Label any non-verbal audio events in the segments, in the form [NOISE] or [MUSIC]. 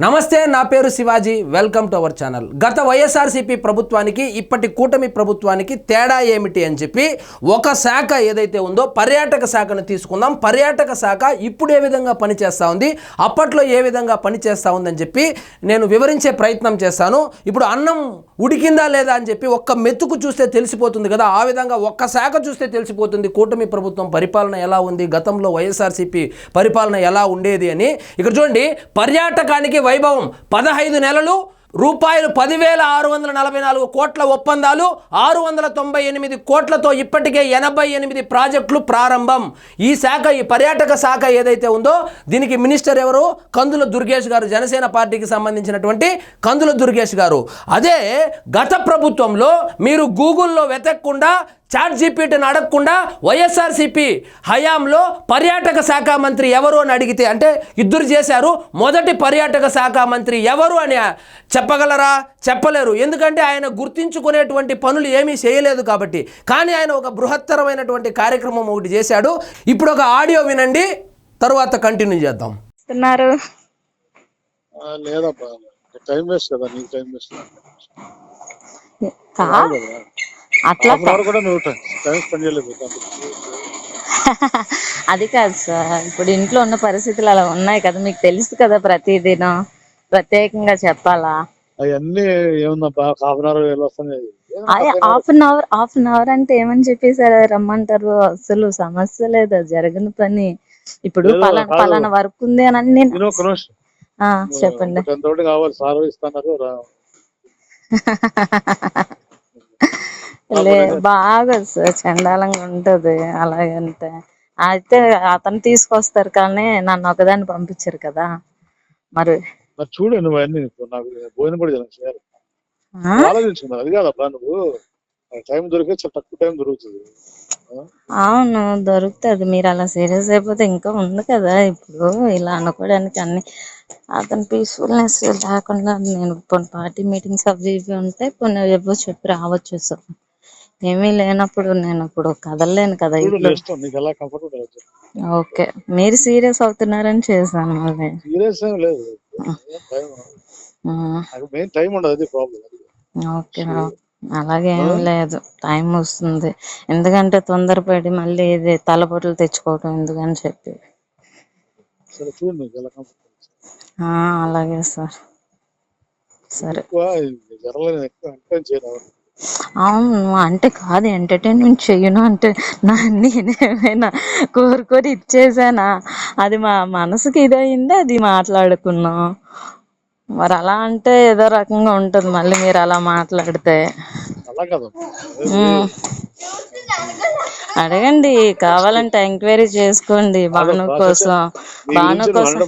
నమస్తే నా పేరు Shivaji. Welcome to our channel. గత వైఎస్ఆర్సీపీ ప్రభుత్వానికి ఇప్పటి కూటమి ప్రభుత్వానికి తేడా ఏమిటి అని చెప్పి ఒక శాఖ ఏదైతే ఉందో పర్యాటక శాఖను తీసుకుందాం. పర్యాటక శాఖ ఇప్పుడు ఏ విధంగా పనిచేస్తూ ఉంది అప్పట్లో ఏ విధంగా పనిచేస్తూ ఉందని చెప్పి నేను వివరించే ప్రయత్నం చేస్తాను. ఇప్పుడు అన్నం ఉడికిందా లేదా అని చెప్పి ఒక్క మెతుకు చూస్తే తెలిసిపోతుంది కదా. ఆ విధంగా ఒక్క శాఖ చూస్తే తెలిసిపోతుంది. కూటమి ప్రభుత్వం పరిపాలన ఎలా ఉంది గతంలో వైఎస్ఆర్సీపీ పరిపాలన ఎలా ఉండేది అని. ఇక్కడ చూడండి పర్యాటకానికి వైభవం పదహైదు నెలలు రూపాయలు పదివేల ఆరు వందల నలభై నాలుగు కోట్ల ఒప్పందాలు ఆరు వందల తొంభై ఎనిమిది కోట్లతో ఇప్పటికే ఎనభై ఎనిమిది ప్రాజెక్టులు ప్రారంభం. ఈ శాఖ ఈ పర్యాటక శాఖ ఏదైతే ఉందో దీనికి మినిస్టర్ ఎవరు? కందుల దుర్గేష్ గారు జనసేన పార్టీకి సంబంధించినటువంటి కందుల దుర్గేష్ గారు. అదే గత ప్రభుత్వంలో మీరు గూగుల్లో వెతకకుండా చాట్ జీపీటీని అడగకుండా వైఎస్ఆర్సీపీ హయాంలో పర్యాటక శాఖ మంత్రి ఎవరు అని అడిగితే అంటే ఇద్దరు చేశారు. మొదటి పర్యాటక శాఖ మంత్రి ఎవరు అని చెప్పగలరా? చెప్పలేరు. ఎందుకంటే ఆయన గుర్తించుకునేటువంటి పనులు ఏమీ చేయలేదు కాబట్టి. కానీ ఆయన ఒక బృహత్తరమైనటువంటి కార్యక్రమం ఒకటి చేశాడు. ఇప్పుడు ఒక ఆడియో వినండి. తరువాత కంటిన్యూ చేద్దాం. ఇస్తున్నారు ఆ, లేదబ్బా. టైం వేస్ట్ కదా. నీకు టైం వేస్ట్ కా? అట్లా హాఫ్ అవర్ కూడా నువ్వు టైం టైం స్పెండ్ చేయలేదు. దానికి. [LAUGHS] అది కాదు సార్. ఇప్పుడు ఇంట్లో ఉన్న పరిస్థితులు అలా ఉన్నాయి కదా. మీకు తెలుసు కదా ప్రతిదినం. ప్రత్యేకంగా చెప్పాలా? అవన్నీ ఏముందబ్బా half an hour వెళ్ళొస్తాయి half an hour half an hour అంటే ఏమని చెప్పేసారు? రమ్మంటారు అసలు సమస్య లేదు జరగని పని. ఇప్పుడు పలానా. పలానా వర్క్ ఉంది అని నేను చెప్పండి. తోటి కావాలి సార్ ఇస్తున్నారు. లే బాగా సార్ చండాలంగా ఉంటది అలాగంటే. అయితే అతను తీసుకొస్తారు కానీ నన్ను ఒకదాన్ని పంపించారు కదా. మరి మరి చూడు నువ్వు అన్ని నాకు భోజనం కూడా చేయాలి చేయాలి ఆ? ఆలోచించుకున్నావు అది కాదబ్బా నువ్వు. టైం దొరికే చాలా తక్కువ టైం దొరుకుతుంది? అవును దొరుకుతుంది. మీరు అలా సీరియస్ అయిపోతే ఇంకా ఉంది కదా ఇప్పుడు. ఇలా అనుకోవడానికి అన్ని. అతను పీస్ఫుల్నెస్ లేకుండా నేను కొన్ని పార్టీ మీటింగ్స్ అవి ఇవి ఉంటే కొన్ని ఏవో చెప్పి రావచ్చు సార్. ఏమీ లేనప్పుడు నేను ఇప్పుడు కదలలేను కదా ఓకే. మీరు సీరియస్ అవుతున్నారని చేశాను అది. సీరియస్ ఏం లేదు. మెయిన్ టైం ఉండదు అది ప్రాబ్లం ఓకే అలాగే ఏం లేదు టైం వస్తుంది. ఎందుకంటే తొందరపడి మళ్ళీ ఇది తలపోట్లు తెచ్చుకోవటం ఎందుకని చెప్పి. అలాగే సార్. సరే. అవును అంటే కాదు ఎంటర్టైన్మెంట్ చేయను అంటే నా నేనేమైనా కోరుకొని ఇచ్చేసానా? అది మా మనసుకి ఇదయింది అది మాట్లాడుకున్నాం. మరి అలా అంటే ఏదో రకంగా ఉంటుంది మళ్ళీ మీరు అలా మాట్లాడితే. అడగండి కావాలంటే ఎంక్వైరీ చేసుకోండి భాను కోసం. భాను కోసం.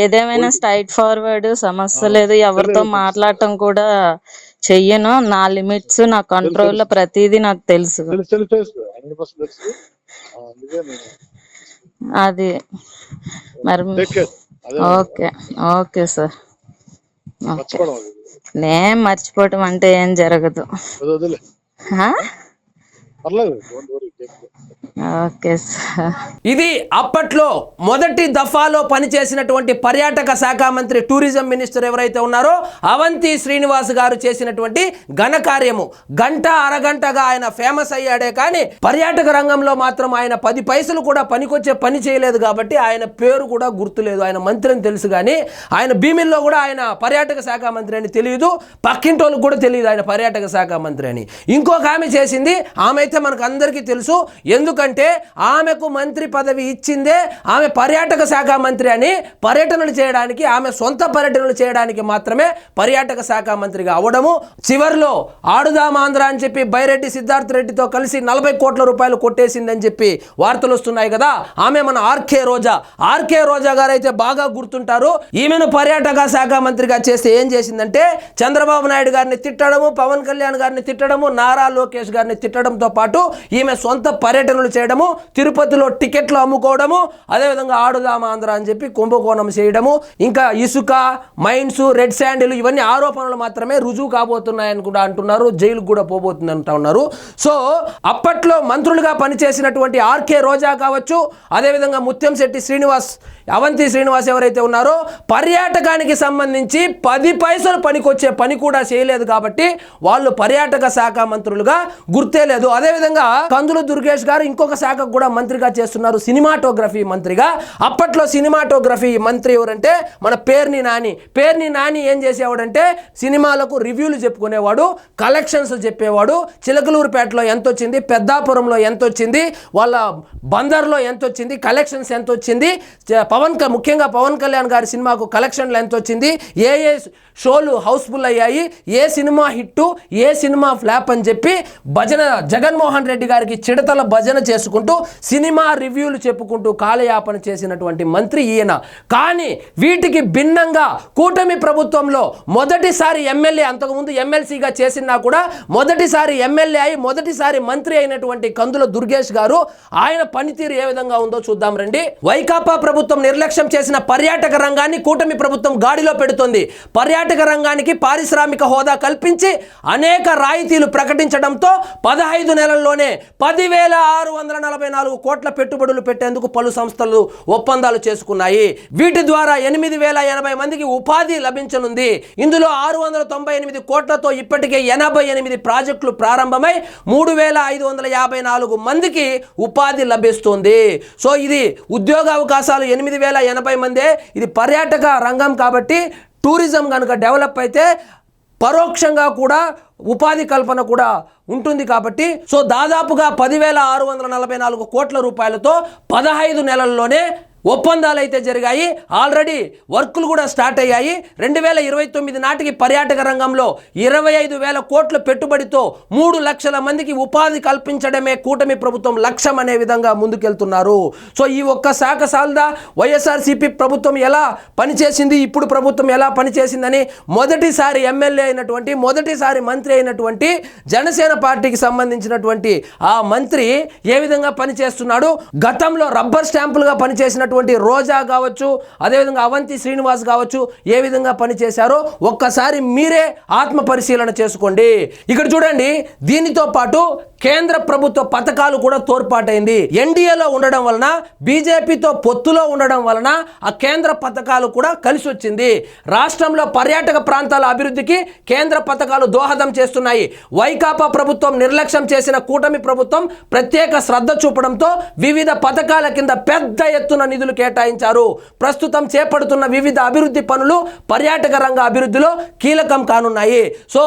ఏదేమైనా స్ట్రైట్ ఫార్వర్డ్ సమస్య లేదు. ఎవరితో మాట్లాడటం కూడా చెయ్యను. నా లిమిట్స్ నా కంట్రోల్లో ప్రతిదీ నాకు తెలుసు. అది. మరి ఓకే ఓకే సార్. నేను మర్చిపోవటం అంటే ఏం జరగదు. ఇది అప్పట్లో మొదటి దఫాలో పనిచేసినటువంటి పర్యాటక శాఖ మంత్రి టూరిజం మినిస్టర్ ఎవరైతే ఉన్నారో అవంతి శ్రీనివాస్ గారు చేసినటువంటి ఘనకార్యము గంట అరగంటగా ఆయన ఫేమస్ అయ్యాడే కానీ పర్యాటక రంగంలో మాత్రం ఆయన పది పైసలు కూడా పనికొచ్చే పని చేయలేదు కాబట్టి ఆయన పేరు కూడా గుర్తులేదు. ఆయన మంత్రి అని తెలుసు కానీ ఆయన భీమిల్లో కూడా ఆయన పర్యాటక శాఖ మంత్రి అని తెలియదు. పక్కింటోళ్ళకి కూడా తెలియదు ఆయన పర్యాటక శాఖ మంత్రి అని. ఇంకొక ఆమె చేసింది ఆమె అయితే మనకు అందరికీ తెలుసు. ఎందుకంటే ఆమెకు మంత్రి పదవి ఇచ్చిందే ఆమె పర్యాటక శాఖ మంత్రి అని పర్యటనలు చేయడానికి ఆమె సొంత పర్యటనలు చేయడానికి మాత్రమే పర్యాటక శాఖ మంత్రిగా అవడము. చివరిలో ఆడుదామాంధ్ర అని చెప్పి బైరెడ్డి సిద్ధార్థ రెడ్డితో కలిసి నలభై కోట్ల రూపాయలు కొట్టేసిందని చెప్పి వార్తలు వస్తున్నాయి కదా. ఆమె మన ఆర్కే రోజా. ఆర్కే రోజా గారు అయితే బాగా గుర్తుంటారు. ఈమెను పర్యాటక శాఖ మంత్రిగా చేస్తే ఏం చేసిందంటే చంద్రబాబు నాయుడు గారిని తిట్టడము పవన్ కళ్యాణ్ గారిని తిట్టడము నారా లోకేష్ గారిని తిట్టడంతో పాటు పాటు ఈమె సొంత పర్యటనలు చేయడము తిరుపతిలో టికెట్లు అమ్ముకోవడము అదేవిధంగా ఆడుదామ ఆంధ్ర అని చెప్పి కుంభకోణం చేయడము ఇంకా ఇసుక మైన్స్ రెడ్ శాండిల్ ఇవన్నీ ఆరోపణలు మాత్రమే రుజువు కాబోతున్నాయని కూడా అంటున్నారు జైలుకు కూడా పోబోతుంది అంటా ఉన్నారు. సో అప్పట్లో మంత్రులుగా పనిచేసినటువంటి ఆర్కే రోజా కావచ్చు అదేవిధంగా ముత్యంశెట్టి శ్రీనివాస్ అవంతి శ్రీనివాస్ ఎవరైతే ఉన్నారో పర్యాటకానికి సంబంధించి పది పైసలు పనికొచ్చే పని కూడా చేయలేదు కాబట్టి వాళ్ళు పర్యాటక శాఖ మంత్రులుగా గుర్తే లేదు. అదేవిధంగా కందులు దుర్గేష్ గారు ఇంకొక శాఖకు కూడా మంత్రిగా చేస్తున్నారు సినిమాటోగ్రఫీ మంత్రిగా. అప్పట్లో సినిమాటోగ్రఫీ మంత్రి ఎవరంటే మన పేర్ని నాని. పేర్ని నాని ఏం చేసేవాడంటే సినిమాలకు రివ్యూలు చెప్పుకునేవాడు కలెక్షన్స్ చెప్పేవాడు. చిలకలూరుపేటలో ఎంత వచ్చింది పెద్దాపురంలో ఎంత వచ్చింది వాళ్ళ బందర్లో ఎంత వచ్చింది కలెక్షన్స్ ఎంత వచ్చింది పవన్ క- ముఖ్యంగా పవన్ కళ్యాణ్ గారి సినిమాకు కలెక్షన్లు ఎంత వచ్చింది ఏ ఏ షోలు హౌస్ఫుల్ అయ్యాయి ఏ సినిమా హిట్టు ఏ సినిమా ఫ్లాప్ అని చెప్పి భజన జగన్ జగన్మోహన్ రెడ్డి గారికి చిడతల భజన చేసుకుంటూ సినిమా రివ్యూలు చెప్పుకుంటూ కాలయాపన చేసినటువంటి మంత్రి ఈయన. కానీ వీటికి భిన్నంగా కూటమి ప్రభుత్వంలో మొదటిసారి ఎమ్మెల్యే అంతకుముందు ఎమ్మెల్సీగా చేసినా కూడా మొదటిసారి ఎమ్మెల్యే అయి మొదటిసారి మంత్రి అయినటువంటి కందుల దుర్గేష్ గారు ఆయన పనితీరు ఏ విధంగా ఉందో చూద్దాం రండి. వైకాపా ప్రభుత్వం నిర్లక్ష్యం చేసిన పర్యాటక రంగాన్ని కూటమి ప్రభుత్వం గాడిలో పెడుతోంది. పర్యాటక రంగానికి పారిశ్రామిక హోదా కల్పించి అనేక రాయితీలు ప్రకటించడంతో పదహైదు నెలల్లోనే పదివేల ఆరు వందల నలభై నాలుగు కోట్ల పెట్టుబడులు పెట్టేందుకు పలు సంస్థలు ఒప్పందాలు చేసుకున్నాయి. వీటి ద్వారా ఎనిమిది వేల ఎనభై మందికి ఉపాధి లభించనుంది. ఇందులో ఆరు వందల తొంభై ఎనిమిది కోట్లతో ఇప్పటికే ఎనభై ఎనిమిది ప్రాజెక్టులు ప్రారంభమై మూడు వేల ఐదు వందల యాభై నాలుగు మందికి ఉపాధి లభిస్తుంది. సో ఇది ఉద్యోగ అవకాశాలు ఎనిమిది వేల ఎనభై మందే. ఇది పర్యాటక రంగం కాబట్టి టూరిజం కనుక డెవలప్ అయితే పరోక్షంగా కూడా ఉపాధి కల్పన కూడా ఉంటుంది కాబట్టి సో దాదాపుగా పదివేల ఆరు వందల నలభై నాలుగు కోట్ల రూపాయలతో పదహైదు నెలల్లోనే ఒప్పందాలు అయితే జరిగాయి. ఆల్రెడీ వర్కులు కూడా స్టార్ట్ అయ్యాయి. రెండు వేల ఇరవై తొమ్మిది నాటికి పర్యాటక రంగంలో ఇరవై ఐదు వేల కోట్ల పెట్టుబడితో మూడు లక్షల మందికి ఉపాధి కల్పించడమే కూటమి ప్రభుత్వం లక్ష్యం అనే విధంగా ముందుకెళ్తున్నారు. సో ఈ ఒక్క శాఖ సాల్దా? వైఎస్ఆర్సీపీ ప్రభుత్వం ఎలా పనిచేసింది? ఇప్పుడు ప్రభుత్వం ఎలా పనిచేసిందని మొదటిసారి ఎమ్మెల్యే అయినటువంటి మొదటిసారి మంత్రి అయినటువంటి జనసేన పార్టీకి సంబంధించినటువంటి ఆ మంత్రి ఏ విధంగా పనిచేస్తున్నాడు? గతంలో రబ్బర్ స్టాంపులుగా పనిచేసినటువంటి రోజా కావచ్చు అదేవిధంగా అవంతి శ్రీనివాస్ కావచ్చు ఏ విధంగా పనిచేశారో ఒక్కసారి మీరే ఆత్మ పరిశీలన చేసుకోండి. ఇక్కడ చూడండి దీనితో పాటు కేంద్ర ప్రభుత్వ పథకాలు కూడా తోడ్పాటైంది. ఎన్డీఏలో ఉండడం వలన బీజేపీతో పొత్తులో ఉండడం వలన ఆ కేంద్ర పథకాలు కూడా కలిసి వచ్చింది రాష్ట్రంలో పర్యాటక ప్రాంతాల అభివృద్ధికి కేంద్ర పథకాలు దోహదం చేస్తున్నాయి. వైకాపా ప్రభుత్వం నిర్లక్ష్యం చేసిన కూటమి ప్రభుత్వం ప్రత్యేక శ్రద్ధ చూపడంతో వివిధ పథకాల కింద పెద్ద ఎత్తున నిధులు కేటాయించారు. ప్రస్తుతం చేపడుతున్న వివిధ అభివృద్ధి పనులు పర్యాటక రంగ అభివృద్ధిలో కీలకం కానున్నాయి. సో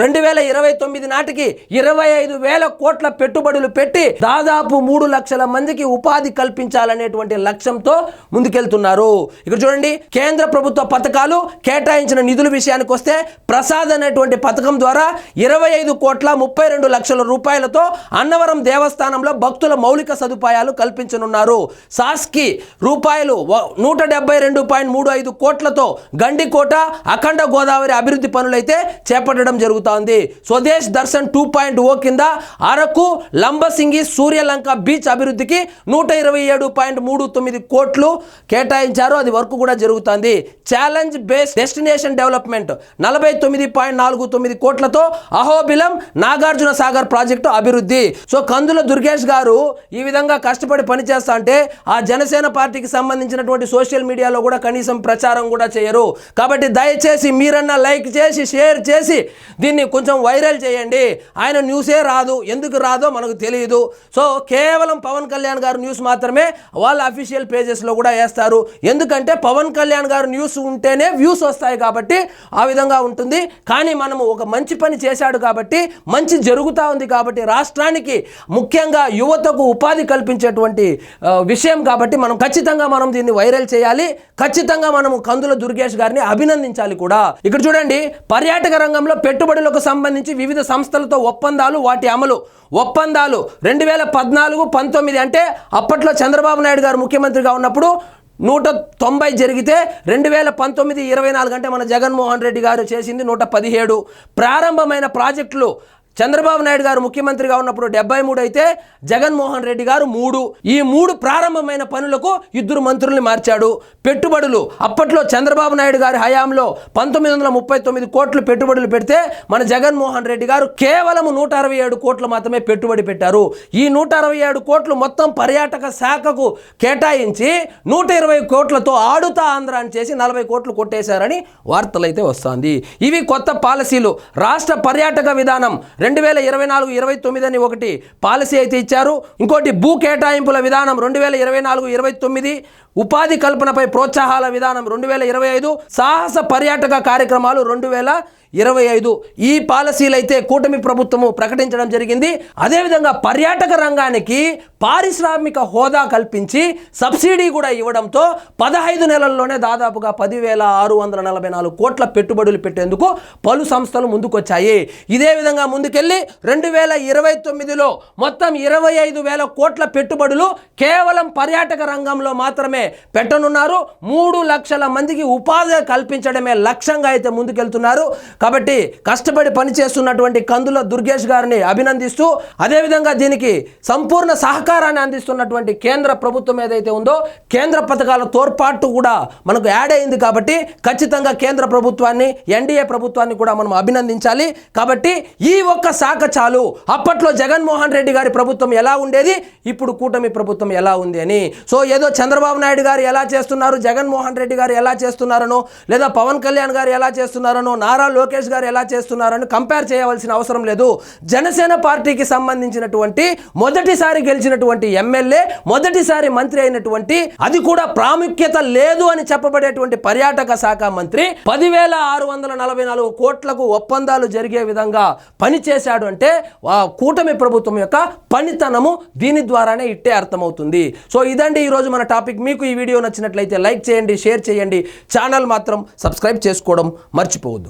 రెండు వేల ఇరవై తొమ్మిది నాటికి ఇరవై ఐదు వేల కోట్ల పెట్టుబడులు పెట్టి దాదాపు మూడు లక్షల మందికి ఉపాధి కల్పించాలనేటువంటి లక్ష్యంతో ముందుకెళ్తున్నారు. ఇక్కడ చూడండి కేంద్ర ప్రభుత్వ పథకాలు కేటాయించిన నిధుల విషయానికి వస్తే ప్రసాద్ అనేటువంటి పథకం ద్వారా ఇరవై ఐదు కోట్ల ముప్పై రెండు లక్షల రూపాయలతో అన్నవరం దేవస్థానంలో భక్తుల మౌలిక సదుపాయాలు కల్పించనున్నారు. సాస్కి రూపాయలు నూట డెబ్బై రెండు పాయింట్ మూడు ఐదు కోట్లతో గండికోట అఖండ గోదావరి అభివృద్ధి పనులైతే చేపట్టడం జరుగుతోంది. Swadesh Darshan two point O కింద అరకు లంబసింగి సూర్యలంక బీచ్ అభివృద్ధికి నూట ఇరవై ఏడు పాయింట్ మూడు తొమ్మిది కోట్లు కేటాయించారు. అది వర్క్ కూడా జరుగుతోంది. ఛాలెంజ్ బేస్ డెస్టినేషన్ డెవలప్మెంట్ నలభై తొమ్మిది పాయింట్ నాలుగు తొమ్మిది కోట్లతో అహోబిలం నాగార్జున సాగర్ ప్రాజెక్టు అభివృద్ధి. సో కందుల దుర్గేష్ గారు ఈ విధంగా కష్టపడి పనిచేస్తా అంటే ఆ జనసేన పార్టీకి సంబంధించినటువంటి సోషల్ మీడియాలో కూడా కనీసం ప్రచారం కూడా చేయరు. కాబట్టి దయచేసి మీరన్నా లైక్ చేసి షేర్ చేసి దీన్ని కొంచెం వైరల్ చేయండి. ఆయన న్యూసే రాదు. ఎందుకు రాదో మనకు తెలియదు సో కేవలం పవన్ కళ్యాణ్ గారు న్యూస్ మాత్రమే వాళ్ళ అఫీషియల్ పేజెస్లో కూడా వేస్తారు. ఎందుకంటే పవన్ కళ్యాణ్ గారు న్యూస్ ఉంటేనే వ్యూస్ వస్తాయి కాబట్టి ఆ విధంగా ఉంటుంది. కానీ మనము ఒక మంచి పని చేశాడు కాబట్టి మంచి జరుగుతూ ఉంది కాబట్టి రాష్ట్రానికి ముఖ్యంగా యువతకు ఉపాధి కల్పించేటువంటి విషయం కాబట్టి మనం ఖచ్చితంగా మనం దీన్ని వైరల్ చేయాలి. ఖచ్చితంగా మనం కందుల దుర్గేష్ గారిని అభినందించాలి కూడా. ఇక్కడ చూడండి పర్యాటక రంగంలో పెట్టుబడులకు సంబంధించి వివిధ సంస్థలతో ఒప్పందాలు వాటి అమలు. ఒప్పందాలు రెండు వేల పద్నాలుగు పంతొమ్మిది అంటే అప్పట్లో చంద్రబాబు నాయుడు గారు ముఖ్యమంత్రిగా ఉన్నప్పుడు నూట తొంభై జరిగితే రెండు వేల పంతొమ్మిది ఇరవై నాలుగు అంటే మన జగన్మోహన్ రెడ్డి గారు చేసింది నూట పదిహేడు. ప్రారంభమైన ప్రాజెక్టులు చంద్రబాబు నాయుడు గారు ముఖ్యమంత్రిగా ఉన్నప్పుడు డెబ్బై మూడు అయితే జగన్మోహన్ రెడ్డి గారు మూడు. ఈ మూడు ప్రారంభమైన పనులకు ఇద్దరు మంత్రుల్ని మార్చాడు. పెట్టుబడులు. అప్పట్లో చంద్రబాబు నాయుడు గారి హయాంలో పంతొమ్మిది వందల ముప్పై తొమ్మిది కోట్లు పెట్టుబడులు పెడితే మన జగన్మోహన్ రెడ్డి గారు కేవలం నూట అరవై ఏడు కోట్లు మాత్రమే పెట్టుబడి పెట్టారు. ఈ నూట అరవై ఏడు కోట్లు మొత్తం పర్యాటక శాఖకు కేటాయించి నూట ఇరవై కోట్లతో ఆడుతా ఆంధ్ర అని చేసి నలభై కోట్లు కొట్టేశారని వార్తలైతే వస్తోంది. ఇవి కొత్త పాలసీలు. రాష్ట్ర పర్యాటక విధానం రెండు వేల ఇరవై నాలుగు ఇరవై తొమ్మిది అని ఒకటి పాలసీ అయితే ఇచ్చారు. ఇంకోటి భూ కేటాయింపుల విధానం రెండు వేల ఇరవై నాలుగు ఇరవై తొమ్మిది ఉపాధి కల్పనపై ప్రోత్సాహాల విధానం రెండు వేల ఇరవై ఐదు సాహస పర్యాటక కార్యక్రమాలు రెండు వేల ఇరవై ఐదు ఈ పాలసీలు అయితే కూటమి ప్రభుత్వము ప్రకటించడం జరిగింది. అదేవిధంగా పర్యాటక రంగానికి పారిశ్రామిక హోదా కల్పించి సబ్సిడీ కూడా ఇవ్వడంతో పదహైదు నెలల్లోనే దాదాపుగా పదివేల ఆరు వందల నలభై నాలుగు కోట్ల పెట్టుబడులు పెట్టేందుకు పలు సంస్థలు ముందుకొచ్చాయి. ఇదే విధంగా ముందుకెళ్ళి రెండు వేల ఇరవై తొమ్మిదిలో మొత్తం ఇరవై ఐదు వేల కోట్ల పెట్టుబడులు కేవలం పర్యాటక రంగంలో మాత్రమే పెట్టనున్నారు. మూడు లక్షల మందికి ఉపాధి కల్పించడమే లక్ష్యంగా అయితే ముందుకెళ్తున్నారు. కాబట్టి కష్టపడి పనిచేస్తున్నటువంటి కందుల దుర్గేష్ గారిని అభినందిస్తూ అదేవిధంగా దీనికి సంపూర్ణ సహకారాన్ని అందిస్తున్నటువంటి కేంద్ర ప్రభుత్వం ఏదైతే ఉందో కేంద్ర పథకాల తోడ్పాటు కూడా మనకు యాడ్ అయింది కాబట్టి ఖచ్చితంగా కేంద్ర ప్రభుత్వాన్ని ఎన్డీఏ ప్రభుత్వాన్ని కూడా మనం అభినందించాలి. కాబట్టి ఈ ఒక్క శాఖ చాలు. అప్పట్లో జగన్మోహన్ రెడ్డి గారి ప్రభుత్వం ఎలా ఉండేది? ఇప్పుడు కూటమి ప్రభుత్వం ఎలా ఉంది అని. సో ఏదో చంద్రబాబు నాయుడు గారు ఎలా చేస్తున్నారు జగన్మోహన్ రెడ్డి గారు ఎలా చేస్తున్నారనో లేదా పవన్ కళ్యాణ్ గారు ఎలా చేస్తున్నారనో నారా లోకేష్ గారు ఎలా చేస్తున్నారని కంపేర్ చేయవలసిన అవసరం లేదు. జనసేన పార్టీకి సంబంధించినటువంటి మొదటిసారి గెలిచినటువంటి ఎమ్మెల్యే మొదటిసారి మంత్రి అయినటువంటి అది కూడా ప్రాముఖ్యత లేదు అని చెప్పబడేటువంటి పర్యాటక శాఖ మంత్రి పదివేల ఆరు వందల నలభై నాలుగు కోట్లకు ఒప్పందాలు జరిగే విధంగా పనిచేశాడు అంటే ఆ కూటమి ప్రభుత్వం యొక్క పనితనము దీని ద్వారానే ఇట్టే అర్థమవుతుంది. సో ఇదండి ఈరోజు మన టాపిక్. మీకు ఈ వీడియో నచ్చినట్లయితే లైక్ చేయండి షేర్ చేయండి. ఛానల్ మాత్రం సబ్స్క్రైబ్ చేసుకోవడం మర్చిపోవద్దు.